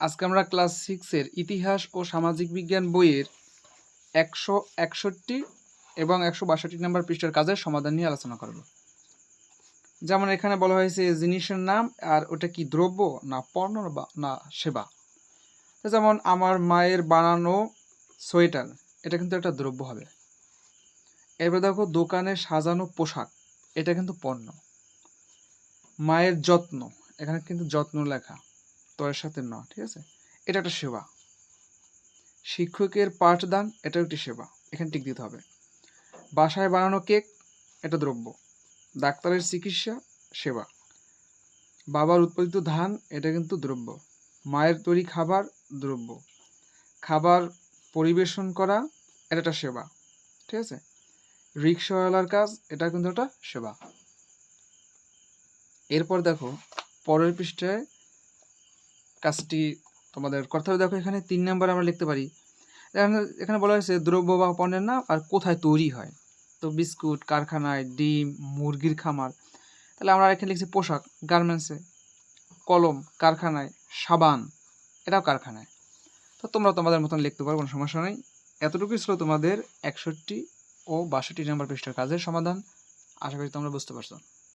আজকে আমরা ক্লাস সিক্সের ইতিহাস ও সামাজিক বিজ্ঞান বইয়ের একশো একষট্টি এবং একশো বাষট্টি নম্বর পৃষ্ঠার কাজের সমাধান নিয়ে আলোচনা করব। যেমন এখানে বলা হয়েছে জিনিসের নাম আর ওটা কি দ্রব্য না পণ্য না সেবা। যেমন আমার মায়ের বানানো সোয়েটার, এটা কিন্তু একটা দ্রব্য হবে। এরপর দেখো দোকানে সাজানো পোশাক, এটা কিন্তু পণ্য। মায়ের যত্ন, এখানে কিন্তু যত্ন লেখা। তয়ের সাথে ন, ঠিক আছে? এটা একটা সেবা। শিক্ষকের পাঠদান, এটাও একটি সেবা। এখানে টিক দিতে হবে। বাসায় বানানো কেক, এটা দ্রব্য। ডাক্তারের চিকিৎসা, সেবা। বাবার উৎপাদিত ধান, এটা কিন্তু দ্রব্য। মায়ের তৈরি খাবার, দ্রব্য। খাবার পরিবেশন করা, এটা একটা সেবা। ঠিক আছে? রিক্সাওয়ালার কাজ, এটা কিন্তু একটা সেবা। এরপর দেখো, পরের পৃষ্ঠায় কাজটি তোমাদের করতে হবে। দেখো এখানে তিন নম্বরে আমরা লিখতে পারি। এখানে এখানে বলা হয়েছে দ্রব্য বা পণ্যের নাম আর কোথায় তৈরি হয়। তো বিস্কুট, কারখানায় ডিম, মুরগির খামার। তাহলে আমরা এখানে লিখছি পোশাক, গার্মেন্টসে। কলম, কারখানায়। সাবান, এটাও কারখানায়। তো তোমরা তোমাদের মতন লিখতে পারো, কোনো সমস্যা নেই। এতটুকুই ছিল তোমাদের একষট্টি ও বাষট্টি নম্বর পৃষ্ঠার কাজের সমাধান। আশা করি তোমরা বুঝতে পারছ।